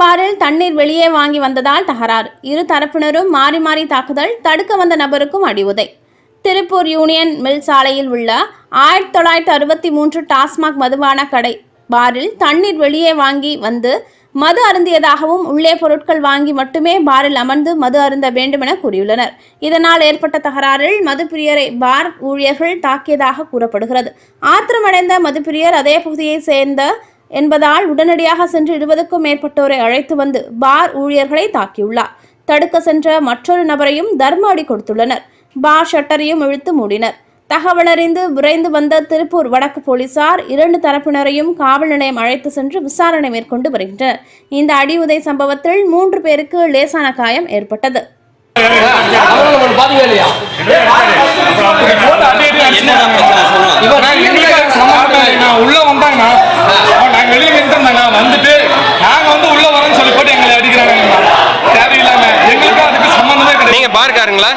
பாரில் தண்ணீர் வெளியே வாங்கி வந்ததால் தகராறு. இரு தரப்பினரும் மாறி மாறி தாக்குதல் தடுக்க வந்த நபருக்கும் அடிவுதை திருப்பூர் யூனியன் மில் சாலையில் உள்ள ஆயிரத்தி தொள்ளாயிரத்தி அறுபத்தி மூன்று டாஸ்மாக் மதுபான கடை பாரில் தண்ணீர் வெளியே வாங்கி வந்து மது அருந்தியதாகவும் உள்ளே பொருட்கள் வாங்கி மட்டுமே பாரில் அமர்ந்து மது அருந்த வேண்டுமென கூறியுள்ளனர். இதனால் ஏற்பட்ட தகராறில் மதுப்பிரியரை பார் ஊழியர்கள் தாக்கியதாக கூறப்படுகிறது. ஆத்திரமடைந்த மதுப்பிரியர் அதே பகுதியைச் சேர்ந்த என்பதால் உடனடியாக சென்று இருபதுக்கும் மேற்பட்டோரை அழைத்து வந்து பார் ஊழியர்களை தாக்கியுள்ளார். தடுக்க சென்ற மற்றொரு நபரையும் தர்ம அடி கொடுத்துள்ளனர். பார் ஷட்டரையும் இழுத்து மூடினர். தகவலறிந்து விரைந்து வந்த திருப்பூர் வடக்கு போலீசார் இரண்டு தரப்பினரையும் காவல் நிலையம் அழைத்து சென்று விசாரணை மேற்கொண்டு வருகின்றனர். இந்த அடியுதை சம்பவத்தில் மூன்று பேருக்கு லேசான காயம் ஏற்பட்டது. பார்க்காருங்களா